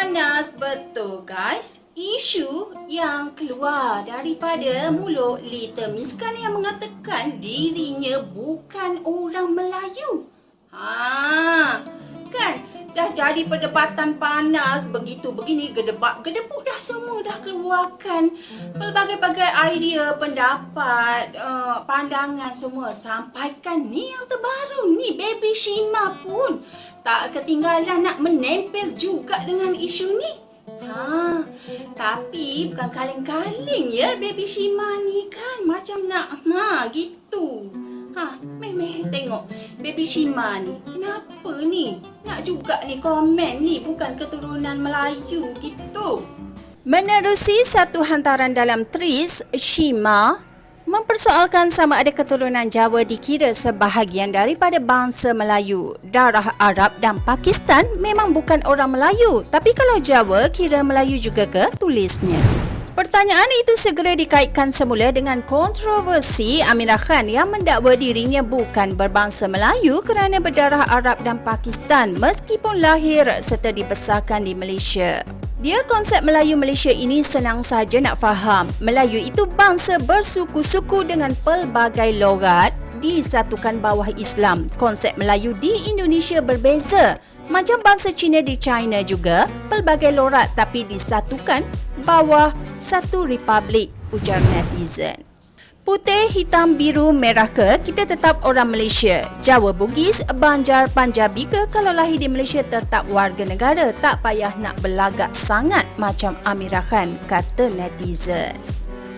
panas betul guys. Isu yang keluar daripada mulut Little Miss Kan yang mengatakan dirinya bukan orang Melayu. Dah jadi perdebatan panas. Begitu begini gedebak gedebuk dah semua dah keluarkan. Pelbagai-bagai idea pendapat uh, pandangan semua. Sampaikan ni yang terbaru ni baby Shima pun. Tak ketinggalan nak menempel juga dengan isu ni. Ha, tapi bukan kaleng-kaleng ya baby Shima ni kan. Macam nak ha gitu. Ha, meh meh tengok baby Shima ni. Kenapa ni? Nak juga ni komen ni bukan keturunan Melayu gitu. Menerusi satu hantaran dalam Tris, Shima mempersoalkan sama ada keturunan Jawa dikira sebahagian daripada bangsa Melayu. Darah Arab dan Pakistan memang bukan orang Melayu, tapi kalau Jawa kira Melayu juga ke? Tulisnya. Pertanyaan itu segera dikaitkan semula dengan kontroversi Amirah Khan yang mendakwa dirinya bukan berbangsa Melayu kerana berdarah Arab dan Pakistan meskipun lahir serta dibesarkan di Malaysia. Dia konsep Melayu Malaysia ini senang saja nak faham. Melayu itu bangsa bersuku-suku dengan pelbagai logat disatukan bawah Islam. Konsep Melayu di Indonesia berbeza. Macam bangsa Cina di China juga, pelbagai lorat tapi disatukan bawah satu republik, ujar netizen. Putih, hitam, biru, merah ke, kita tetap orang Malaysia. Jawa, Bugis, Banjar, Panjabi ke, kalau lahir di Malaysia tetap warga negara. Tak payah nak berlagak sangat macam Amirah Khan, kata netizen.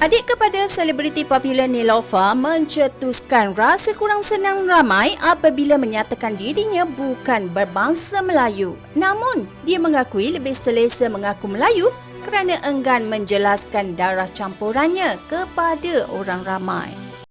Adik kepada selebriti popular Nilofa mencetuskan rasa kurang senang ramai apabila menyatakan dirinya bukan berbangsa Melayu. Namun, dia mengakui lebih selesa mengaku Melayu kerana enggan menjelaskan darah campurannya kepada orang ramai.